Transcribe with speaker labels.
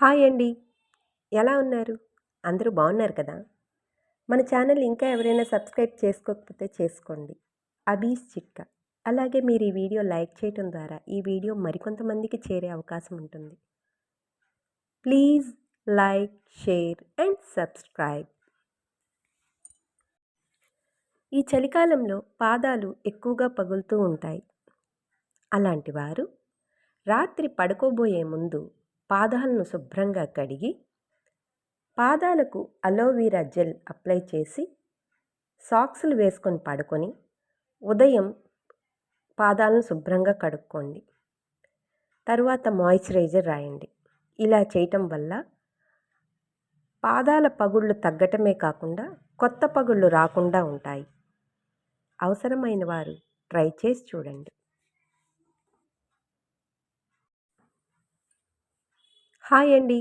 Speaker 1: Hi అండి. ఎలా ఉన్నారు? అందరూ బాగున్నారు కదా? మన ఛానల్ ఇంకా ఎవరైనా సబ్స్క్రైబ్ చేసుకోకపోతే చేసుకోండి. అబీస్ చిక్క అలాగే మీరు ఈ వీడియో లైక్ చేయడం ద్వారా ఈ వీడియో మరికొంతమందికి చేరే అవకాశం ఉంటుంది. Please like share and subscribe. ఈ చలికాలంలో పాదాలు ఎక్కువగా పగులుతూ ఉంటాయి. అలాంటి వారు రాత్రి పడుకోబోయే ముందు పాదాలను శుభ్రంగా కడిగి పాదాలకు అలోవీరా జెల్ అప్లై చేసి సాక్స్లు వేసుకొని పడుకొని ఉదయం పాదాలను శుభ్రంగా కడుక్కోండి. తర్వాత మాయిశ్చరైజర్ రాయండి. ఇలా చేయటం వల్ల పాదాల పగుళ్ళు తగ్గటమే కాకుండా కొత్త పగుళ్ళు రాకుండా ఉంటాయి. అవసరమైన వారు ట్రై చేసి చూడండి. హాయ్ అండి.